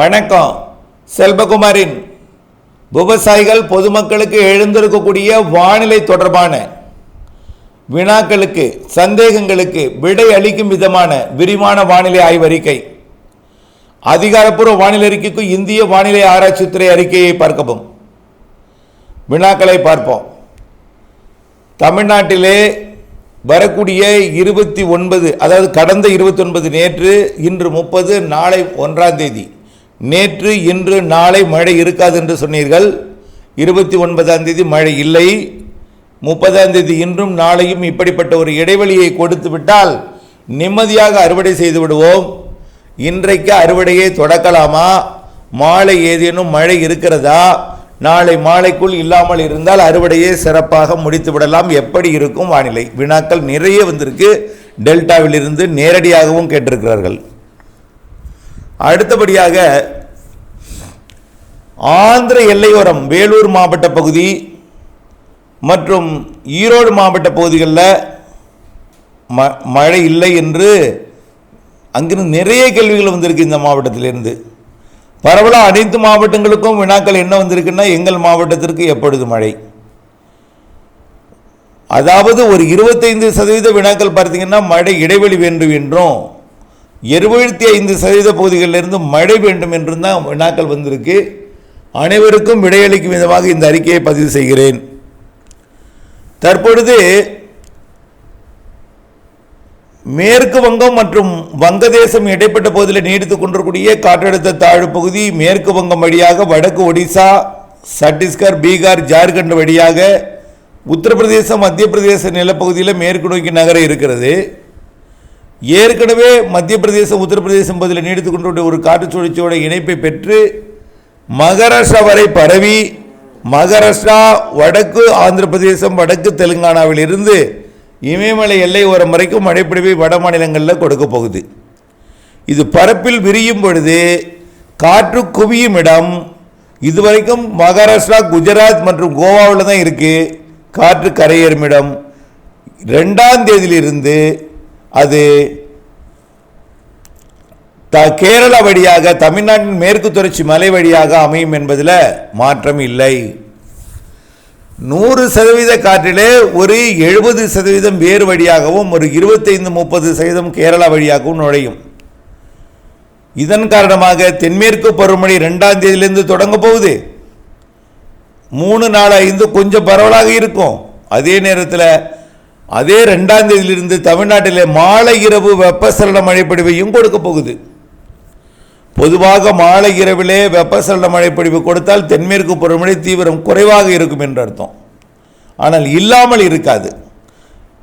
வணக்கம். செல்வகுமாரின் விவசாயிகள் பொதுமக்களுக்கு எழுந்திருக்கக்கூடிய வானிலை தொடர்பான வினாக்களுக்கு சந்தேகங்களுக்கு விடை அளிக்கும் விதமான விரிவான வானிலை ஆய்வறிக்கை. அதிகாரப்பூர்வ வானிலை அறிக்கைக்கு இந்திய வானிலை ஆராய்ச்சித்துறை அறிக்கையை பார்க்கவும். வினாக்களை பார்ப்போம். தமிழ்நாட்டிலே வரக்கூடிய இருபத்தி ஒன்பது அதாவது கடந்த இருபத்தி ஒன்பது நேற்று இன்று முப்பது நாளை ஒன்றாம் தேதி நேற்று இன்று நாளை மழை இருக்காது என்று சொன்னீர்கள். இருபத்தி ஒன்பதாம் தேதி மழை இல்லை. முப்பதாம் தேதி இன்றும் நாளையும் இப்படிப்பட்ட ஒரு இடைவெளியை கொடுத்து விட்டால் நிம்மதியாக அறுவடை செய்து விடுவோம். இன்றைக்கு அறுவடையை தொடக்கலாமா? மாலை ஏதேனும் மழை இருக்கிறதா? நாளை மாலைக்குள் இல்லாமல் இருந்தால் அறுவடையை சிறப்பாக முடித்து விடலாம். எப்படி இருக்கும் வானிலை? வினாக்கள் நிறைய வந்திருக்கு. டெல்டாவிலிருந்து நேரடியாகவும் கேட்டிருக்கிறார்கள். அடுத்தபடியாக ஆந்திர எல்லையோரம் வேலூர் மாவட்ட பகுதி மற்றும் ஈரோடு மாவட்ட பகுதிகளில் ம மழை இல்லை என்று அங்கிருந்து நிறைய கேள்விகள் வந்திருக்கு இந்த மாவட்டத்திலிருந்து. பரவலாக அனைத்து மாவட்டங்களுக்கும் வினாக்கள் என்ன வந்திருக்குன்னா எங்கள் மாவட்டத்திற்கு எப்பொழுது மழை? அதாவது ஒரு இருபத்தைந்து சதவீத வினாக்கள் பார்த்தீங்கன்னா மழை இடைவெளி வேண்டும் என்றும் இருபத்தி ஐந்து சதவீத பகுதிகளிலிருந்து மழை வேண்டும் என்றும் தான் வினாக்கள் வந்திருக்கு. அனைவருக்கும் விடையளிக்கும் விதமாக இந்த அறிக்கையை பதிவு செய்கிறேன். தற்பொழுது மேற்கு வங்கம் மற்றும் வங்கதேசம் இடைப்பட்ட பகுதியில் நீடித்துக் கொண்டிருக்கூடிய காற்றழுத்த தாழ்வு பகுதி மேற்கு வங்கம் வழியாக வடக்கு ஒடிசா சத்தீஸ்கர் பீகார் ஜார்க்கண்ட் வழியாக உத்தரப்பிரதேசம் மத்திய பிரதேச நிலப்பகுதியில் மேற்கு நோக்கி நகர இருக்கிறது. ஏற்கனவே மத்திய பிரதேசம் உத்தரப்பிரதேசம் பகுதியில் நீடித்துக் கொண்டிருக்கிற ஒரு காற்று சுழற்சியோட இணைப்பை பெற்று மகாராஷ்டிரா வரை பரவி மகாராஷ்டிரா வடக்கு ஆந்திர பிரதேசம் வடக்கு தெலுங்கானாவில் இருந்து இமயமலை எல்லை ஓரம் வரைக்கும் மழைப்பிடிவை வட மாநிலங்களில் கொடுக்க போகுது. இது பரப்பில் விரியும் பொழுது காற்று குவியும் இடம். இதுவரைக்கும் மகாராஷ்டிரா குஜராத் மற்றும் கோவாவில் தான் இருக்குது காற்று கரையேறும் இடம். ரெண்டாம் தேதியிலிருந்து அது த கேரளா வழியாக தமிழ்நாட்டின் மேற்கு தொடர்ச்சி மலை வழியாக அமையும் என்பதில் மாற்றம் இல்லை. நூறு சதவீத காற்றிலே ஒரு எழுபது சதவீதம் வேறு வழியாகவும் ஒரு இருபத்தைந்து முப்பது சதவீதம் கேரளா வழியாகவும் நுழையும். இதன் காரணமாக தென்மேற்கு பருவமழை ரெண்டாம் தேதியிலிருந்து தொடங்க போகுது. மூணு நாலு ஐந்து கொஞ்சம் பரவலாக இருக்கும். அதே நேரத்தில் அதே ரெண்டாம் தேதியிலிருந்து தமிழ்நாட்டிலே மாலை இரவு வெப்பசலன மழைப்பொழிவையும் கொடுக்க போகுது. பொதுவாக மாலை இரவிலே வெப்பசலன மழைப்பொழிவு கொடுத்தால் தென்மேற்கு பருவமழை தீவிரம் குறைவாக இருக்கும் என்று அர்த்தம். ஆனால் இல்லாமல் இருக்காது.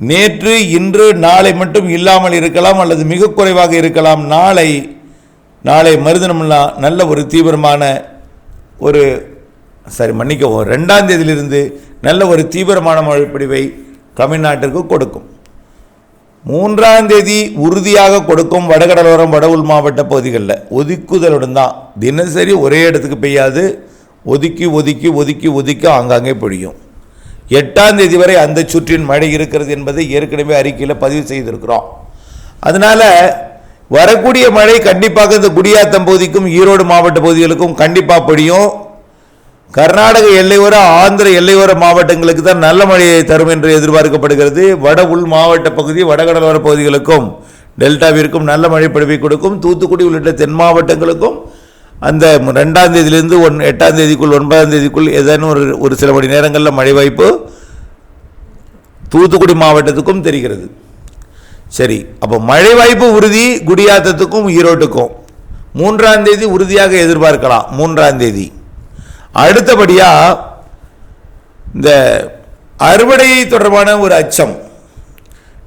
நேற்று இன்று நாளை மட்டும் இல்லாமல் இருக்கலாம் அல்லது மிக குறைவாக இருக்கலாம். நாளை நாளை மருதனம்னா நல்ல ஒரு தீவிரமான ஒரு சரி மன்னிக்கவும் ரெண்டாம் தேதியிலிருந்து நல்ல ஒரு தீவிரமான மழைப்பொழிவை தமிழ்நாட்டிற்கு கொடுக்கும். மூன்றாம் தேதி உறுதியாக கொடுக்கும் வடகடலோரம் வட உள் மாவட்ட பகுதிகளில் ஒதுக்குதலுடன் தான் தினசரி ஒரே இடத்துக்கு பெய்யாது. ஒதுக்கி ஒதுக்கி ஒதுக்கி ஒதுக்கி ஆங்காங்கே பொழியும். எட்டாம் தேதி வரை அந்த சுற்றின் மழை இருக்கிறது என்பதை ஏற்கனவே அறிக்கையில் பதிவு செய்திருக்கிறோம். அதனால வரக்கூடிய மழை கண்டிப்பாக இந்த குடியாத்தம் பகுதிக்கும் ஈரோடு மாவட்ட பகுதிகளுக்கும் கண்டிப்பாக பொழியும். கர்நாடக எல்லையோர ஆந்திர எல்லையோர மாவட்டங்களுக்கு தான் நல்ல மழையை தரும் என்று எதிர்பார்க்கப்படுகிறது. வட உள் மாவட்ட பகுதி வடகடலோர பகுதிகளுக்கும் டெல்டாவிற்கும் நல்ல மழை பொழிவை கொடுக்கும். தூத்துக்குடி உள்ளிட்ட தென் மாவட்டங்களுக்கும் அந்த ரெண்டாம் தேதியிலிருந்து ஒன் எட்டாம் தேதிக்குள் ஒன்பதாம் தேதிக்குள் ஏதேனும் ஒரு ஒரு சில மணி நேரங்களில் மழை வாய்ப்பு தூத்துக்குடி மாவட்டத்துக்கும் தெரிகிறது. சரி அப்போ மழை வாய்ப்பு உறுதி குடியாத்தத்துக்கும் ஈரோட்டுக்கும். மூன்றாம் தேதி உறுதியாக எதிர்பார்க்கலாம் மூன்றாம் தேதி. அடுத்தபடியாக இந்த அறுவடை தொடர்பான ஒரு அச்சம்.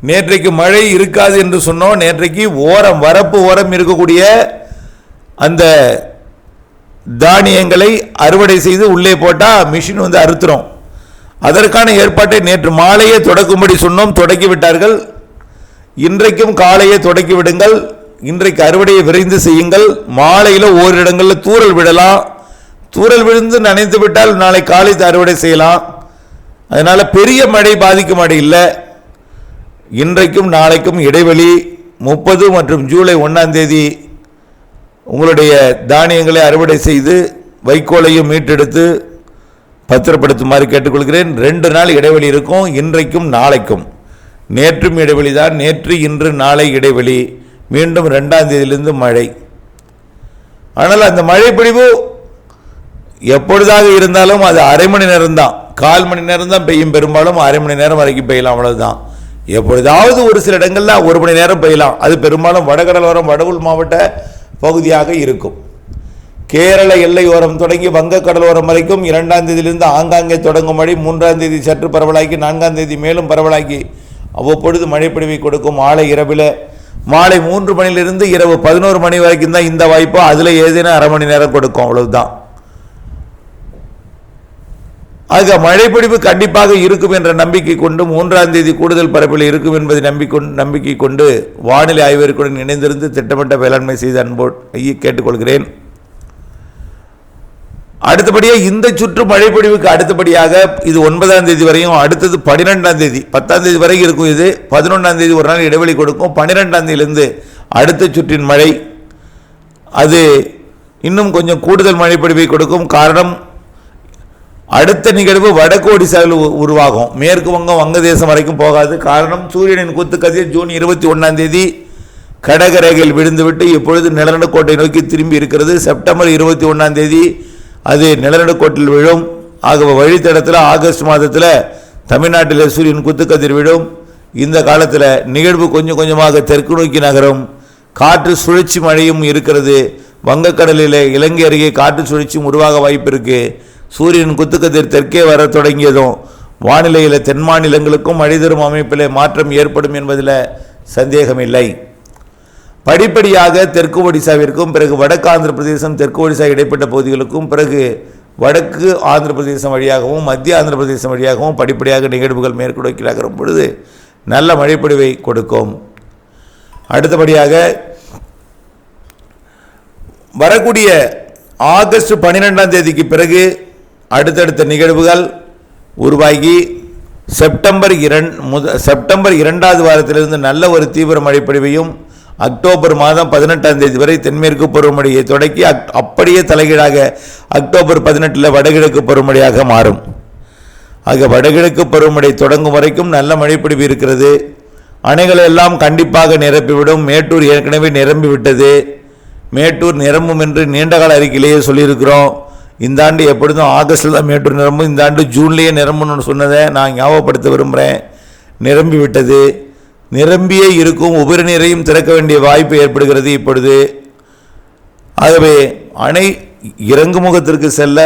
நேற்றைக்கு மழை இருக்காது என்று சொன்னோம். நேற்றைக்கு ஓரம் வரப்பு ஓரம் இருக்கக்கூடிய அந்த தானியங்களை அறுவடை செய்து உள்ளே போட்டால் மிஷின் வந்து அறுத்துறோம் அதற்கான ஏற்பாட்டை நேற்று மாலையே தொடக்கும்படி சொன்னோம். தொடக்கி விட்டார்கள். இன்றைக்கும் காலையே தொடக்கி விடுங்கள். இன்றைக்கு அறுவடையை விரைந்து செய்யுங்கள். மாலையில் ஓரிடங்களில் தூறல் விடலாம். தூறல் விழுந்து நனைந்து விட்டால் நாளை காலை அறுவடை செய்யலாம். அதனால் பெரிய மழை பாதிக்கும் மழை இல்லை. இன்றைக்கும் நாளைக்கும் இடைவெளி முப்பது மற்றும் ஜூலை ஒன்றாம் தேதி உங்களுடைய தானியங்களை அறுவடை செய்து வைக்கோலையும் மீட்டெடுத்து பத்திரப்படுத்துமாறு கேட்டுக்கொள்கிறேன். ரெண்டு நாள் இடைவெளி இருக்கும் இன்றைக்கும் நாளைக்கும். நேற்றும் இடைவெளி தான் நேற்று இன்று நாளை இடைவெளி. மீண்டும் ரெண்டாம் தேதியிலிருந்து மழை. ஆனால் அந்த மழை பொழிவு எப்பொழுதாக இருந்தாலும் அது அரை மணி நேரம் தான் கால் மணி நேரம் தான் பெய்யும். பெரும்பாலும் அரை மணி நேரம் வரைக்கும் பெய்யலாம். அவ்வளவுதான். எப்பொழுதாவது ஒரு சில இடங்கள்ல ஒரு மணி நேரம் பெய்யலாம். அது பெரும்பாலும் வடகடலோரம் வடவுள் மாவட்ட பகுதியாக இருக்கும். கேரள எல்லையோரம் தொடங்கி வங்கக்கடலோரம் வரைக்கும் இரண்டாம் தேதியிலிருந்து ஆங்காங்கே தொடங்கும் மழை மூன்றாம் தேதி சற்று பரவலாக்கி நான்காம் தேதி மேலும் பரவலாக்கி அவ்வப்பொழுது மழைப்பிடிவை கொடுக்கும். மாலை இரவில் மாலை மூன்று மணியிலிருந்து இரவு பதினோரு மணி வரைக்கும் தான் இந்த வாய்ப்பு. அதில் ஏதேனும் அரை மணி நேரம் கொடுக்கும். அவ்வளவுதான். ஆக மழைப்பிடிப்பு கண்டிப்பாக இருக்கும் என்ற நம்பிக்கை கொண்டு மூன்றாம் தேதி கூடுதல் பரப்பில் இருக்கும் என்பதை நம்பிக்கொண்டு நம்பிக்கை கொண்டு வானிலை ஆய்வறிக்கையுடன் இணைந்திருந்து திட்டமிட்ட வேளாண்மை செய்த அன்போடு கேட்டுக்கொள்கிறேன். அடுத்தபடியாக இந்த சுற்று மழைப்பொழிவுக்கு அடுத்தபடியாக இது ஒன்பதாம் தேதி வரையும் அடுத்தது பன்னிரெண்டாம் தேதி பத்தாம் தேதி வரைக்கும் இருக்கும் இது. பதினொன்றாம் தேதி ஒரு நாள் இடைவெளி கொடுக்கும். பன்னிரெண்டாம் தேதியிலிருந்து அடுத்த சுற்றின் மழை. அது இன்னும் கொஞ்சம் கூடுதல் மழைப்பொழிவை கொடுக்கும். காரணம் அடுத்த நிகழ்வு வடக்கு ஒடிசாவில் உ- உருவாகும். மேற்கு வங்கம் வங்கதேசம் வரைக்கும் போகாது. காரணம் சூரியனின் குத்துக்கதிர் ஜூன் இருபத்தி ஒன்றாம் தேதி கடகரேகையில் விழுந்துவிட்டு இப்பொழுது நிலநடுக்கோட்டை நோக்கி திரும்பி இருக்கிறது. செப்டம்பர் இருபத்தி ஒன்றாம் தேதி அது நிலநடுக்கோட்டில் விழும். ஆக வழித்தடத்தில் ஆகஸ்ட் மாதத்தில் தமிழ்நாட்டில் சூரியன் குத்துக்கதிர் விழும். இந்த காலத்தில் நிகழ்வு கொஞ்சம் கொஞ்சமாக தெற்கு நோக்கி நகரும். காற்று சுழற்சி மழையும் இருக்கிறது. வங்கக்கடலில் இலங்கை அருகே காற்று சுழற்சியும் உருவாக வாய்ப்பு இருக்குது சூரியன் குத்துக்கதிர் தெற்கே வர தொடங்கியதும் வானிலையில் தென் மாநிலங்களுக்கும் மழை தரும் அமைப்பில் மாற்றம் ஏற்படும் என்பதில் சந்தேகமில்லை. படிப்படியாக தெற்கு ஒடிசாவிற்கும் பிறகு வடக்கு ஆந்திர பிரதேசம் தெற்கு ஒடிசா இடைப்பட்ட பகுதிகளுக்கும் பிறகு வடக்கு ஆந்திர பிரதேசம் வழியாகவும் மத்திய ஆந்திர பிரதேசம் வழியாகவும் படிப்படியாக நிகழ்வுகள் மேற்குநோக்கி நகரும் பொழுது நல்ல மழைப்பொழிவை கொடுக்கும். அடுத்தபடியாக வரக்கூடிய ஆகஸ்ட் பன்னிரெண்டாம் தேதிக்கு பிறகு அடுத்தடுத்த நிகழ்வுகள் உருவாகி செப்டம்பர் இரண் முத செப்டம்பர் இரண்டாவது வாரத்திலிருந்து நல்ல ஒரு தீவிர மழைப்பொழிவையும் அக்டோபர் மாதம் பதினெட்டாம் தேதி வரை தென்மேற்கு பருவமழையை தொடக்கி அக்- அப்படியே தலைகீழாக அக்டோபர் பதினெட்டில் வடகிழக்கு பருவமழையாக மாறும். ஆக வடகிழக்கு பருவமழை தொடங்கும் வரைக்கும் நல்ல மழைப்பிடிவு இருக்கிறது. அணைகள் எல்லாம் கண்டிப்பாக நிரப்பிவிடும். மேட்டூர் ஏற்கனவே நிரம்பி விட்டது மேட்டூர் நிரம்பும் என்று நீண்டகால அறிக்கையிலேயே சொல்லியிருக்கிறோம். இந்த ஆண்டு எப்பொழுதும் ஆகஸ்டில் தான் மேட்டூர் நிரம்பும். இந்த ஆண்டு ஜூன்லேயே நிரம்பணும்னு சொன்னதை நான் ஞாபகப்படுத்த விரும்புகிறேன் நிரம்பி விட்டது நிரம்பியே இருக்கும் உபரி நீரையும் திறக்க வேண்டிய வாய்ப்பு ஏற்படுகிறது இப்பொழுது. ஆகவே அணை இறங்குமுகத்திற்கு செல்ல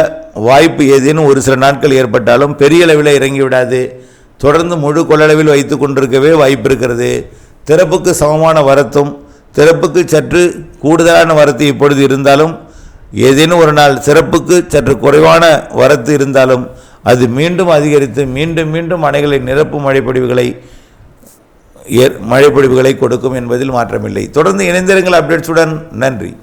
வாய்ப்பு ஏதேனும் ஒரு சில நாட்கள் ஏற்பட்டாலும் பெரிய அளவில் இறங்கி விடாது. தொடர்ந்து முழு கொள்ளளவில் வைத்து கொண்டிருக்கவே வாய்ப்பு இருக்கிறது. திறப்புக்கு சமமான வரத்தும் திறப்புக்கு சற்று கூடுதலான வரத்து இப்பொழுது இருந்தாலும் ஏதேனும் ஒரு நாள் சிறப்புக்கு சற்று குறைவான வரத்து இருந்தாலும் அது மீண்டும் அதிகரித்து மீண்டும் மீண்டும் அணைகளை நிரப்பும் மழைப்பொழிவுகளை ஏற் மழைப்பொழிவுகளை கொடுக்கும் என்பதில் மாற்றமில்லை. தொடர்ந்து இணைந்திருங்கள் அப்டேட்ஸுடன். நன்றி.